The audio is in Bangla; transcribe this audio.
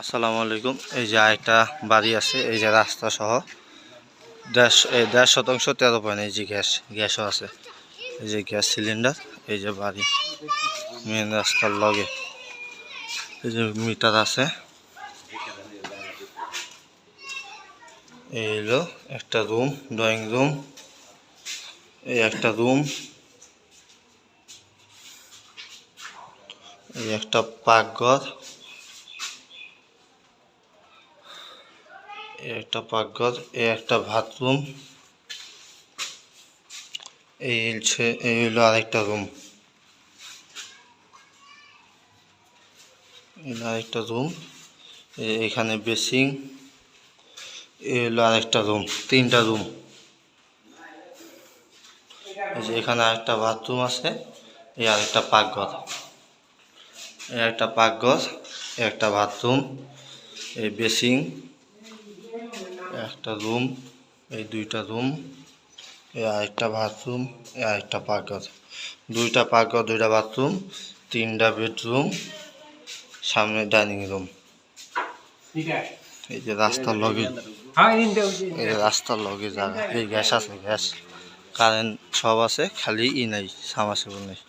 আসসালামু আলাইকুম। এই যে একটা বাড়ি আছে, এই যে রাস্তা সহ। দেড় এই দেড় শতাংশ তেরো পয়েন্ট, এই যে গ্যাস, গ্যাসও আছে। এই যে গ্যাস সিলিন্ডার, এই যে বাড়ি মেন রাস্তার লগে। এই যে মিটার আছে। এই হলো একটা রুম, ড্রয়িং রুম। এই একটা রুম। এই একটা পাকঘর। এই একটা পাকঘর এ একটা বাথরুম, এই হচ্ছে, এই হলো আরেকটা রুম। আরেকটা রুম এখানে বেসিং এই হলো আরেকটা রুম, তিনটা রুম। এই যে এখানে আরেকটা বাথরুম আছে এই আরেকটা পাকঘর এই একটা পাকঘর একটা বাথরুম এই বেসিং একটা রুম, এই দুইটা রুম এই আরেকটা বাথরুম এই আরেকটা পাকঘর। দুইটা পাকঘর, দুইটা বাথরুম, তিনটা বেডরুম, সামনে ডাইনিং রুম। এই যে রাস্তার লগে এই রাস্তার লগে জায়গা। এই গ্যাস আছে, গ্যাস। কারেন্ট সব আছে, খালি ই নাই, সামাসিবল নেই।